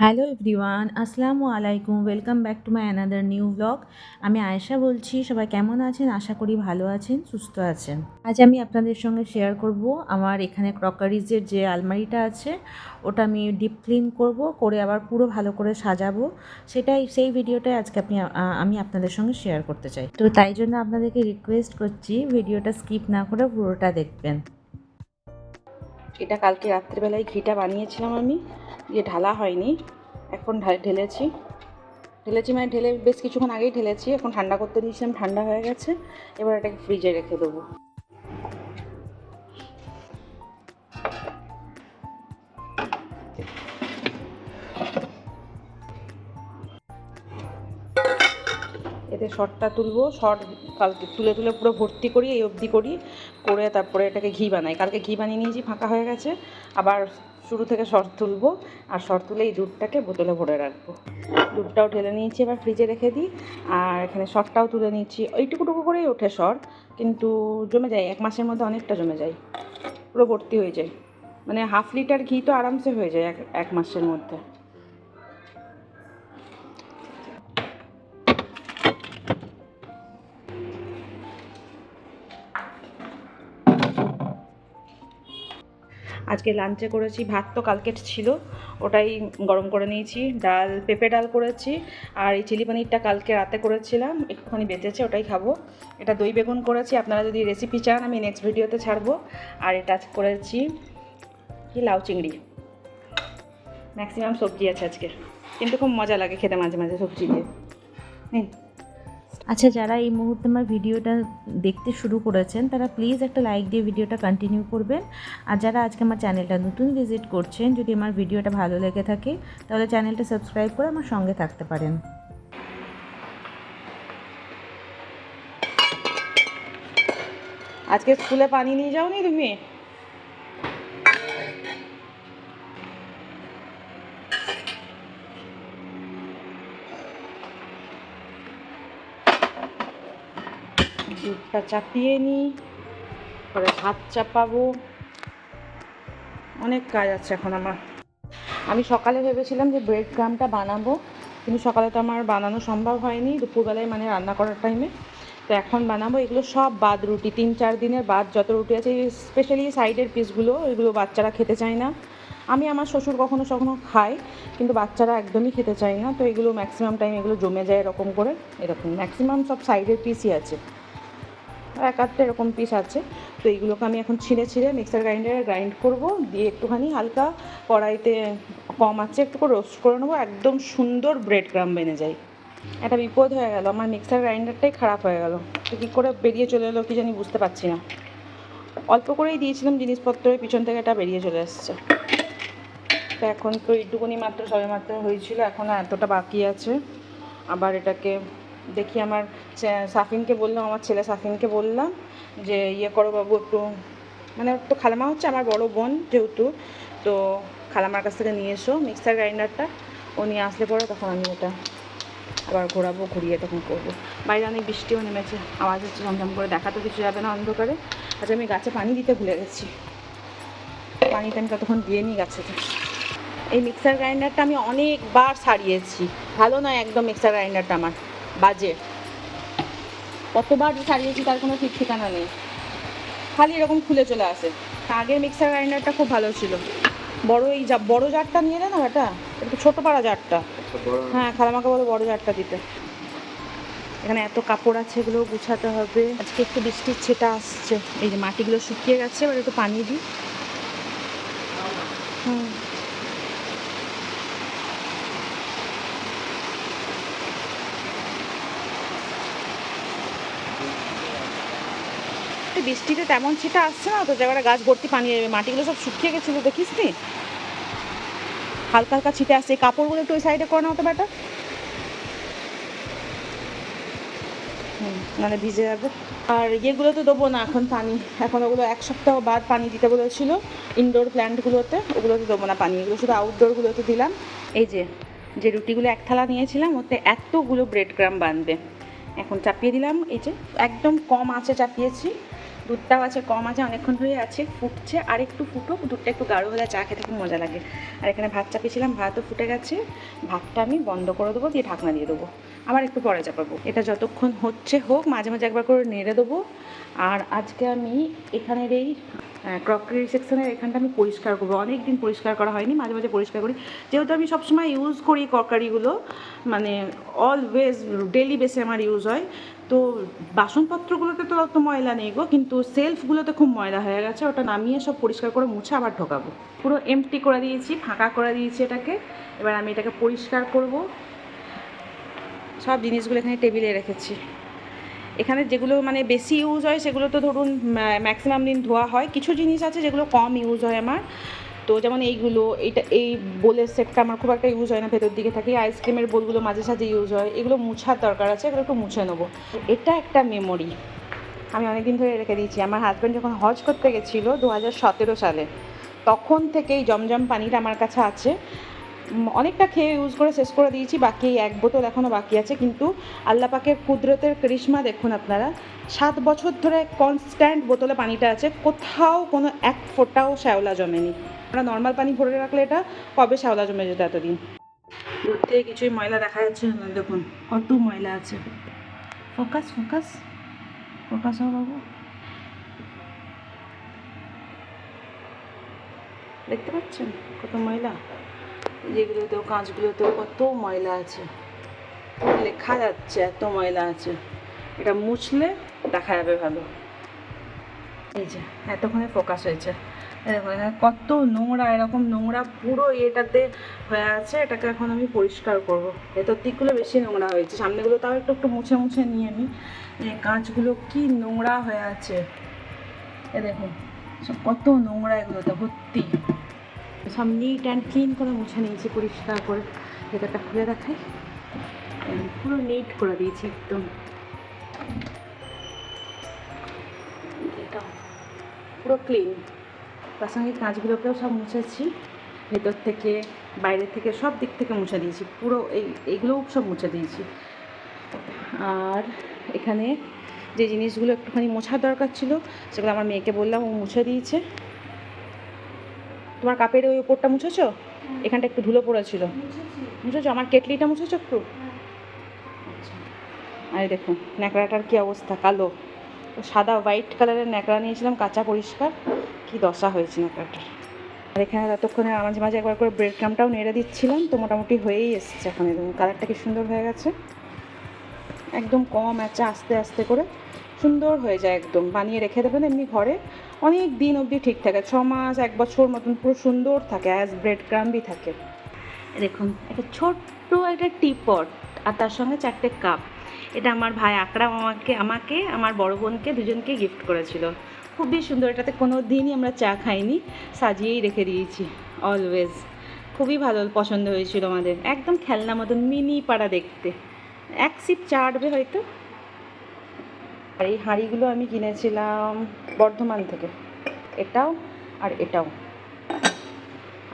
Hello everyone, আসসালামু আলাইকুম। Welcome back to my another new blog আমি আয়েশা বলছি, সবাই কেমন আছেন? আশা করি ভালো আছেন, সুস্থ আছেন। আজ আমি আপনাদের সঙ্গে শেয়ার করব আমার এখানে ক্রকারিজের যে আলমারিটা আছে, ওটা আমি ডিপ ক্লিন করব, করে আবার পুরো ভালো করে সাজাবো। সেটাই, সেই ভিডিওটাই আজকে আপনি আমি আপনাদের সঙ্গে শেয়ার করতে চাই। তো তাই জন্য আপনাদেরকে রিকোয়েস্ট করছি, ভিডিওটা স্কিপ না করে পুরোটা দেখবেন। এটা কালকে রাত্রিবেলায় ঘিটা বানিয়েছিলাম আমি। দিয়ে ঢালা হয়নি, এখন ঢেলেছি। ঢেলেছি মানে ঢেলে বেশ কিছুক্ষণ আগেই ঢেলেছি, এখন ঠান্ডা করতে দিয়েছিলাম, ঠান্ডা হয়ে গেছে। এবার এটাকে ফ্রিজে রেখে দেবো। এতে শর্টটা তুলবো শর্ট কালকে তুলে তুলে পুরো ভর্তি করি, এই অবধি করি, করে তারপরে এটাকে ঘি বানাই। কালকে ঘি বানিয়ে নিয়েছি, ফাঁকা হয়ে গেছে। আবার শুরু থেকে শর্ট তুলবো, আর শর্ট তুলে এই দুধটাকে বোতলে ভরে রাখব। দুধটাও ঢেলে নিয়েছি, এবার ফ্রিজে রেখে দিই, আর এখানে শর্টটাও তুলে নিয়েছি। ওইটুকুটুকু করেই ওঠে শর কিন্তু জমে যায়, এক মাসের মধ্যে অনেকটা জমে যায়, পুরো ভর্তি হয়ে যায়। মানে হাফ লিটার ঘি তো আরামসে হয়ে যায় এক এক মাসের মধ্যে। আজকে লাঞ্চে করেছি, ভাত তো কালকে ছিল, ওটাই গরম করে নিয়েছি, ডাল, পেঁপে ডাল করেছি, আর এই চিলি পনিরটা কালকে রাতে করেছিলাম, একটুখানি বেঁচেছে, ওটাই খাব। এটা দই বেগুন করেছি, আপনারা যদি রেসিপি চান, আমি নেক্সট ভিডিওতে ছাড়বো। আর এটা করেছি কি, লাউ চিংড়ি। ম্যাক্সিমাম সবজি আছে আজকে, কিন্তু খুব মজা লাগে খেতে মাঝে মাঝে সবজি দিয়ে। হুম আচ্ছা যারা এই মুহূর্তে আমার ভিডিওটা দেখতে শুরু করেছেন, তারা প্লিজ একটা লাইক দিয়ে ভিডিওটা কন্টিনিউ করবেন। আর যারা আজকে আমার চ্যানেলটা নতুন ভিজিট করছেন, যদি আমার ভিডিওটা ভালো লেগে থাকে, তাহলে চ্যানেলটা সাবস্ক্রাইব করে আমার সঙ্গে থাকতে পারেন। আজকে স্কুলে পানি নিয়ে যাওনি তুমি? দুধটা চাপিয়ে নিই পরে ভাত চাপাবো। অনেক কাজ আছে এখন আমার। আমি সকালে ভেবেছিলাম যে ব্রেড ক্রামটা বানাবো, কিন্তু সকালে তো আমার বানানো সম্ভব হয়নি। দুপুরবেলায় মানে রান্না করার টাইমে তো এখন বানাবো, এগুলো সব বাদ রুটি। তিন, চার দিনের বাদ যত রুটি আছে স্পেশালি সাইডের পিসগুলো এগুলো বাচ্চারা খেতে চায় না। আমি আমার শ্বশুর কখনো কখনো খাই, কিন্তু বাচ্চারা একদমই খেতে চায় না। তো এগুলো ম্যাক্সিমাম টাইম এগুলো জমে যায় এরকম করে। এরকম ম্যাক্সিমাম সব সাইডের পিসই আছে। এক আধটা এরকম পিস আছে। তো এইগুলোকে আমি এখন ছিঁড়ে ছিঁড়ে মিক্সার গ্রাইন্ডারে গ্রাইন্ড করব। দিয়ে একটুখানি হালকা কড়াইতে কম আছে, একটু করে রোস্ট করে নেব। একদম সুন্দর ব্রেড ক্রাম বেনে যায়। একটা বিপদ হয়ে গেল, আমার মিক্সার গ্রাইন্ডারটাই খারাপ হয়ে গেল। তো কী করে বেরিয়ে চলে এলো কি জানি বুঝতে পারছি না। অল্প করেই দিয়েছিলাম জিনিসপত্রের পিছন থেকে এটা বেরিয়ে চলে এসছে তো এখন তো এইটুকুনি মাত্র, সবে মাত্র হয়েছিল, এখন এতটা বাকি আছে। আবার এটাকে দেখি আমার সাফিনকে বললাম, আমার ছেলে সাফিনকে বললাম যে ইয়ে করো বাবু একটু। মানে তো খালামা হচ্ছে আমার বড় বোন যেহেতু, তো খালামার কাছ থেকে নিয়ে এসো মিক্সার গ্রাইন্ডারটা ও নিয়ে আসলে পরে তখন আমি ওটা আবার ঘোরাবো, ঘুরিয়ে তখন করব। বাইরে অনেক বৃষ্টিও নেমেছে, আওয়াজ হচ্ছে ঝমঝম করে, দেখা তো কিছু যাবে না অন্ধকারে। আচ্ছা আমি গাছে পানি দিতে ভুলে গেছি। পানিটা আমি ততক্ষণ দিয়ে নিই গাছেতে। এই মিক্সার গ্রাইন্ডারটা আমি অনেকবার সারিয়েছি। ভালো নয় একদম মিক্সার গ্রাইন্ডারটা আমার। কতবার সারিয়েছি তার কোনো ঠিক ঠিকানা নেই। খালি এরকম খুলে চলে আসে। আগের মিক্সার গ্রাইন্ডারটা খুব ভালো ছিল। বড় এই যা বড় জারটা নিয়ে না এটা একটু ছোটো পাড়া জারটা। হ্যাঁ খালামাকে বলো বড় জারটা দিতে। এখানে এত কাপড় আছে এগুলো গুছাতে হবে। আজকে একটু বৃষ্টির ছেটা আসছে। এই যে মাটিগুলো শুকিয়ে গেছে এবার একটু পানি দিই। বৃষ্টিতে তেমন ছিটা আসছে না, তো জায়গাটা গাছ ভর্তি পানি যাবে মাটিগুলো সব শুকিয়ে গেছিল, দেখিস নি? হালকা হালকা ছিটে আসছে কাপড়গুলো একটু ওই সাইডে করে নাও তো হুম মানে ভিজে যাবে। আর ইয়েগুলো তো দেবো না এখন পানি, এখন ওগুলো এক সপ্তাহ বাদ পানি দিতে বলেছিল ইনডোর প্ল্যান্টগুলোতে ওগুলোতে দেবো না পানি, এগুলো শুধু আউটডোরগুলোতে দিলাম। এই যে যে রুটিগুলো এক থালা নিয়েছিলাম, ওতে এতগুলো ব্রেড গ্রাম বাঁধবে এখন চাপিয়ে দিলাম, এই যে, একদম কম আঁচে চাপিয়েছি। দুধটাও আছে, কম আছে, অনেকক্ষণ ধরে আছে, ফুটছে, আর একটু ফুটুক, দুধটা একটু গাঢ় হলে চা খেতে খুব মজা লাগে। আর এখানে ভাত চাপিয়েছিলাম, ভাতও ফুটে গেছে। ভাতটা আমি বন্ধ করে দেবো, দিয়ে ঢাকনা দিয়ে দেবো। আবার একটু পরে চাপাবো। এটা যতক্ষণ হচ্ছে হোক, মাঝে মাঝে একবার করে নেড়ে দেবো। আর আজকে আমি এখানের এই ক্রকারি সেকশনের এখানটা আমি পরিষ্কার করব। অনেক দিন পরিষ্কার করা হয়নি, মাঝে মাঝে পরিষ্কার করি। যেহেতু আমি সবসময় ইউজ করি ক্রকারিগুলো মানে অলওয়েজ ডেলি বেসে আমার ইউজ হয়। তো বাসনপত্রগুলোতে তো অত ময়লা নেই গো, কিন্তু সেলফগুলোতে খুব ময়লা হয়ে গেছে, ওটা নামিয়ে সব পরিষ্কার করে মুছে আবার ঢোকাবো। পুরো এমটি করে দিয়েছি, ফাঁকা করে দিয়েছি এটাকে, এবার আমি এটাকে পরিষ্কার করব। সব জিনিসগুলো এখানে টেবিলে রেখেছি। এখানে যেগুলো মানে বেশি ইউজ হয় সেগুলো তো ধরুন ম্যাক্সিমাম দিন ধোয়া হয়। কিছু জিনিস আছে যেগুলো কম ইউজ হয় আমার। তো যেমন এইগুলো এইটা এই বোলের সেটটা আমার খুব একটা ইউজ হয় না, ভেতর দিকে থাকে। আইসক্রিমের বোলগুলো মাঝে সাঝে ইউজ হয়। এগুলো মুছার দরকার আছে, এগুলো একটু মুছে নেব। এটা একটা মেমোরি আমি অনেক দিন ধরে রেখে দিয়েছি। আমার হাজব্যান্ড যখন হজ করতে গেছিল দু হাজার সতেরো সালে, তখন থেকেই জমজম পানিটা আমার কাছে আছে। অনেকটা খেয়ে ইউজ করে শেষ করে দিয়েছি। বাকি এক বোতল এখনও বাকি আছে। কিন্তু আল্লাহ পাকের কুদরতের করিশ্মা দেখুন আপনারা, সাত বছর ধরে কনস্ট্যান্ট বোতলে পানিটা আছে। কোথাও কোনো এক ফোঁটাও শ্যাওলা জমেনি। আমরা নর্মাল পানি ভরে রাখলে এটা কবে শ্যাওলা জমে যেত এতদিন? দূর থেকে কিছুই ময়লা দেখা যাচ্ছে না, দেখুন, কত ময়লা আছে। ফোকাস ফোকাস ফোকাস হও বাবু। দেখতে পাচ্ছেন কত ময়লা? যেগুলোতেও, কাঁচগুলোতেও কত ময়লা আছে। লেখা যাচ্ছে এত ময়লা আছে। এটা মুছলে দেখা যাবে ভালো। এই যে, এতক্ষণে ফোকাস হয়েছে। কত নোংরা, এরকম নোংরা পুরো এটাতে হয়ে আছে, এটাকে এখন আমি পরিষ্কার করব। ভেতর দিকগুলো বেশি নোংরা হয়েছে, সামনেগুলো তাও একটু একটু মুছে মুছে নিয়ে এই কাঁচগুলো কি নোংরা হয়ে আছে। এ দেখুন সব কত নোংরা এগুলোতে, ভর্তি। সব নিট অ্যান্ড ক্লিন করে মুছে নিয়েছি, পরিষ্কার করে। ভেতরটা খুলে দেখাই। পুরো নিট করে দিয়েছি একদম। পুরো ক্লিন তার সঙ্গে কাঁচগুলোকেও সব মুছেছি। ভেতর থেকে বাইরে থেকে সব দিক থেকে মুছে দিয়েছি। পুরো এই এইগুলোও সব মুছে দিয়েছি। আর এখানে যে জিনিসগুলো একটুখানি মোছার দরকার ছিল সেগুলো আমার মেয়েকে বললাম ও মুছে দিয়েছে। তোমার কাপের ওই ওপরটা মুছেছো? এখানটা একটু ধুলো পড়েছিল। মুছেছো। আমার কেটলিটা মুছেছো একটু? আচ্ছা। আরে দেখুন ন্যাকড়াটার কী অবস্থা? কালো। সাদা হোয়াইট কালারের ন্যাকড়া নিয়েছিলাম, কাঁচা পরিষ্কার। কি দশা হয়েছে ন্যাকড়াটার। আর এখানে ততক্ষণে মাঝে মাঝে একবার করে ব্রেড ক্রামটাও নেড়ে দিচ্ছিলাম, তো মোটামুটি হয়েই এসেছে এখন দেখুন কালারটা কি সুন্দর হয়ে গেছে? একদম কম আছে আস্তে আস্তে করে। সুন্দর হয়ে যায় একদম, বানিয়ে রেখে দেবেন এমনি ঘরে। অনেক দিন অবধি ঠিক থাকে, ছ মাস, এক বছর মতন পুরো সুন্দর থাকে অ্যাজ ব্রেড ক্রাম্বই থাকে। দেখুন একটা ছোট্ট একটা টিপট আর তার সঙ্গে চারটে কাপ এটা আমার ভাই আকরাম আমাকে আমাকে, আমার বড় বোনকে দুজনকে গিফট করেছিল। খুবই সুন্দর, এটাতে কোনো দিনই আমরা চা খাইনি, সাজিয়েই রেখে দিয়েছি অলওয়েজ খুবই ভালো পছন্দ হয়েছিল আমাদের, একদম খেলনা মতন, মিনি পাড়া দেখতে। এক সিপ চা আটবে হয়তো। আর এই হাঁড়িগুলো আমি কিনেছিলাম বর্ধমান থেকে। এটাও আর এটাও।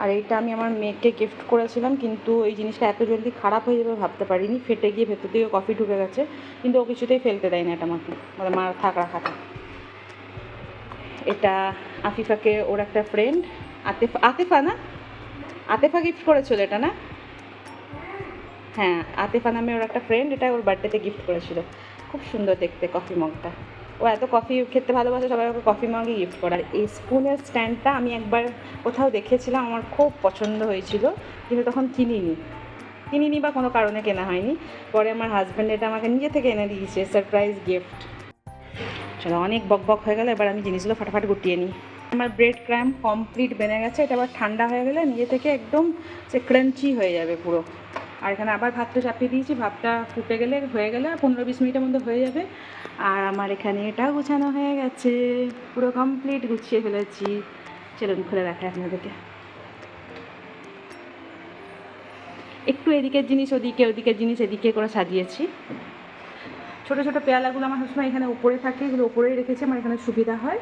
আর এইটা আমি আমার মেয়েকে গিফট করেছিলাম, কিন্তু এই জিনিসটা এত জলদি খারাপ হয়ে যাবে ভাবতে পারিনি। ফেটে গিয়ে ভেতর দিকে কফি ঢুকে গেছে, কিন্তু ও কিছুতেই ফেলতে দেয় না এটা আমাকে। বলে মার থাক, রাখা, থাক। এটা আফিফাকে ওর একটা ফ্রেন্ড আতেফা আতেফা না? আতেফা গিফট করেছিল এটা না? হ্যাঁ আতেফা নামে ওর একটা ফ্রেন্ড এটা ওর বার্থডেতে গিফট করেছিল। খুব সুন্দর দেখতে কফি মগটা ও এত কফি খেতে ভালোবাসে, সবাই ওকে কফি মগই গিফট করে। আর এই স্পুনের স্ট্যান্ডটা আমি একবার কোথাও দেখেছিলাম, আমার খুব পছন্দ হয়েছিল, কিন্তু তখন কিনিনি। কিনিনি বা কোনো কারণে কেনা হয়নি। পরে আমার হাজব্যান্ড এটা আমাকে নিজে থেকে এনে দিয়েছে সারপ্রাইজ গিফট চলো, অনেক বক বক হয়ে গেল, এবার আমি জিনিসগুলো ফাটাফাট গুটিয়ে নিই। আমার ব্রেড ক্র্যাম কমপ্লিট বেনে গেছে, এটা আবার ঠান্ডা হয়ে গেলে নিজে থেকে একদম, সে ক্রাঞ্চি হয়ে যাবে পুরো। আর এখানে আবার ভাতটা চাপিয়ে দিয়েছি, ভাতটা ফুটে গেলে, হয়ে গেলে পনেরো বিশ মিনিটের মধ্যে হয়ে যাবে। আর আমার এখানে এটা গোছানো হয়ে গেছে। পুরো কমপ্লিট গুছিয়ে ফেলেছি। চলুন, খুলে দেখাই আপনাদেরকে। একটু এদিকের জিনিস, ওদিকে, ওদিকের জিনিস, এদিকে করে সাজিয়েছি। ছোটো ছোটো পেয়ালাগুলো আমার সবসময় এখানে উপরে থাকে, এগুলো উপরেই রেখেছি, আমার এখানে সুবিধা হয়।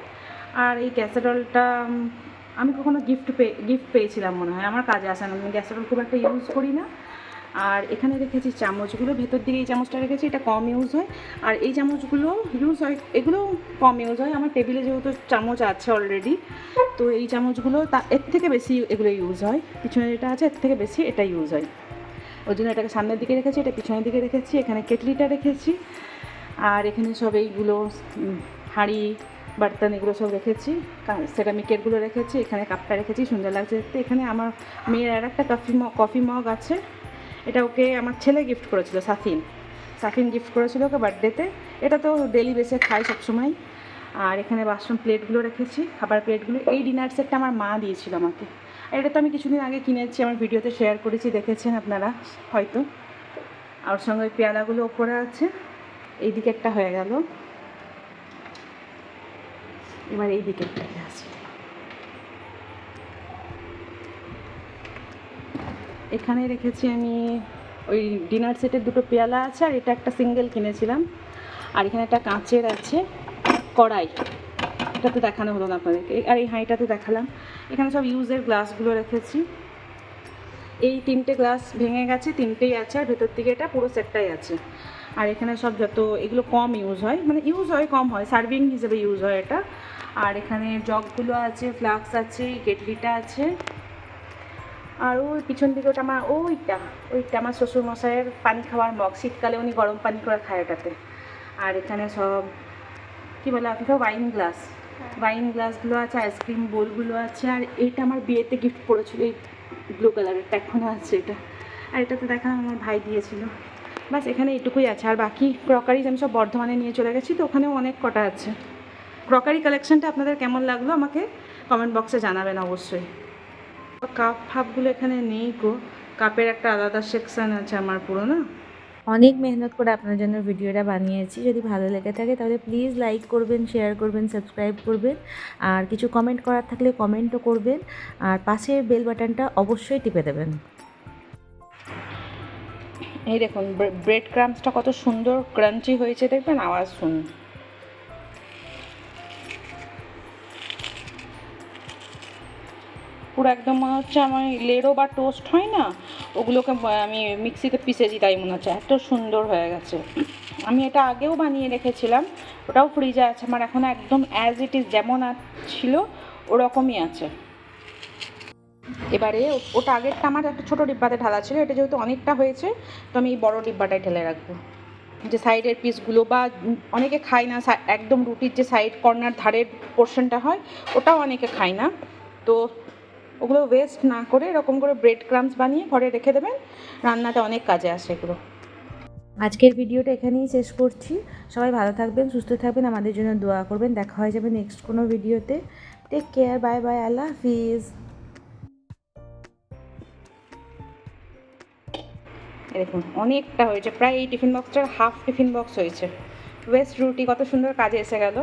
আর এই ক্যাসেরলটা আমি কখনো গিফট পেয়ে গিফট পেয়েছিলাম মনে হয়, আমার কাজে আসে না। আমি গ্যাসেরল খুব একটা ইউজ করি না। আর এখানে রেখেছি চামচগুলো, ভেতর দিকে এই চামচটা রেখেছি, এটা কম ইউজ হয়। আর এই চামচগুলো ইউজ হয়, এগুলো কম ইউজ হয়, আমার টেবিলে যেহেতু চামচ আছে অলরেডি তো এই চামচগুলো তা, এর থেকে বেশি এগুলো ইউজ হয়। পিছনে যেটা আছে, এর থেকে বেশি এটা ইউজ হয়। ওই জন্য এটাকে সামনের দিকে রেখেছি, এটা পিছনের দিকে রেখেছি, এখানে কেটলিটা রেখেছি। আর এখানে সব এইগুলো হাঁড়ি, বার্তান এগুলো সব রেখেছি। সেরামিকেরগুলো রেখেছি, এখানে কাপটা রেখেছি, সুন্দর লাগছে দেখতে। এখানে আমার মেয়ের আর একটা কফি কফি মগ আছে। এটা ওকে আমার ছেলে গিফট করেছিল, সাফিন। সাফিন গিফট করেছিল ওকে বার্থডেতে এটা তো ডেলি বেসে খাই সবসময়। আর এখানে বাসন প্লেটগুলো রেখেছি, খাবার প্লেটগুলো। এই ডিনার সেটটা আমার মা দিয়েছিল আমাকে। এটা তো আমি কিছুদিন আগে কিনেছি, আমার ভিডিওতে শেয়ার করেছি, দেখেছেন আপনারা হয়তো। আর সঙ্গে ওই পেয়ালাগুলো ওপরে আছে। এই দিকে একটা হয়ে গেল। এবার এই দিকে একটা আছে। এখানে রেখেছি আমি ওই ডিনার সেটের দুটো পেয়ালা আছে, আর এটা একটা সিঙ্গেল কিনেছিলাম। আর এখানে একটা কাঁচের আছে, কড়াই। এটা তো দেখানো হলো না আপনাদেরকে। আর এই হাঁড়িটা তো দেখালাম। এখানে সব ইউজের গ্লাসগুলো রেখেছি। এই তিনটে গ্লাস ভেঙে গেছে, তিনটেই আছে, আর ভেতর দিকে এটা পুরো সেটটাই আছে। আর এখানে সব যত, এগুলো কম ইউজ হয় মানে ইউজ হয়, কম হয় সার্ভিং হিসেবে ইউজ হয় এটা। আর এখানে জগগুলো আছে ফ্লাক্স আছে কেটলিটা আছে। আর ওই পিছন দিকে ওটা আমার ওইটা ওইটা আমার শ্বশুরমশাইয়ের পানি খাওয়ার মগ শীতকালে উনি গরম পানি করে খায় ওটাতে আর এখানে সব কী বলে আপনি ওয়াইন গ্লাস ওয়াইন গ্লাসগুলো আছে আইসক্রিম বোলগুলো আছে আর এইটা আমার বিয়েতে গিফট করেছিল এই ব্লু কালারেরটা এখনও আছে এটা। আর এটা তো দেখা আমার ভাই দিয়েছিল বাস এখানে এটুকুই আছে আর বাকি ক্রকারিজ আমি সব বর্ধমানে নিয়ে চলে গেছি তো ওখানেও অনেক কটা আছে। ক্রকারি কালেকশনটা আপনাদের কেমন লাগল আমাকে কমেন্ট বক্সে জানাবেন অবশ্যই। কাপ ফাপগুলো এখানে নেই গো। কাপের একটা আলাদা সেকশন আছে আমার পুরো, না? অনেক মেহনত করে আপনার জন্য ভিডিওটা বানিয়েছি। যদি ভালো লেগে থাকে তাহলে প্লিজ লাইক করবেন শেয়ার করবেন সাবস্ক্রাইব করবেন। আর কিছু কমেন্ট করার থাকলে কমেন্টও করবেন। আর পাশের বেল বাটনটা অবশ্যই টিপে দেবেন। এই দেখুন ব্রেড ক্রামসটা কত সুন্দর ক্রাঞ্চি হয়েছে, দেখবেন? আওয়াজ শুনুন। পুরো একদম মনে হচ্ছে আমার লেড়ো বা টোস্ট হয় না, ওগুলোকে আমি মিক্সিতে পিষেছি তাই মনে হচ্ছে। এত সুন্দর হয়ে গেছে। আমি এটা আগেও বানিয়ে রেখেছিলাম, ওটাও ফ্রিজে আছে, আমার এখন একদম অ্যাজ ইট ইজ যেমন ছিল, ওরকমই আছে। এবারে ওটা আগেরটা আমার একটা ছোটো ডিব্বাতে ঢালা ছিল, এটা যেহেতু অনেকটা হয়েছে, তো আমি এই বড় ডিব্বাটায় ঢেলে রাখব। যে সাইডের পিসগুলো বা অনেকে খায় না একদম রুটির যে সাইড কর্নার ধারের পোর্শনটা হয়, ওটাও অনেকে খায় না। তো ওগুলো ওয়েস্ট না করে এরকম করে ব্রেড ক্রামস বানিয়ে ঘরে রেখে দেবেন। রান্নাতে অনেক কাজে আসে এগুলো। আজকের ভিডিওটা এখানেই শেষ করছি। সবাই ভালো থাকবেন, সুস্থ থাকবেন, আমাদের জন্য দোয়া করবেন। দেখা হয়ে যাবে নেক্সট কোনো ভিডিওতে। টেক কেয়ার বাই বাই আল্লাহ হাফিজ। দেখুন, অনেকটা হয়েছে। প্রায় এই টিফিন বক্সটার হাফ টিফিন বক্স হয়েছে। ওয়েস্ট রুটি কত সুন্দর কাজে এসে গেল।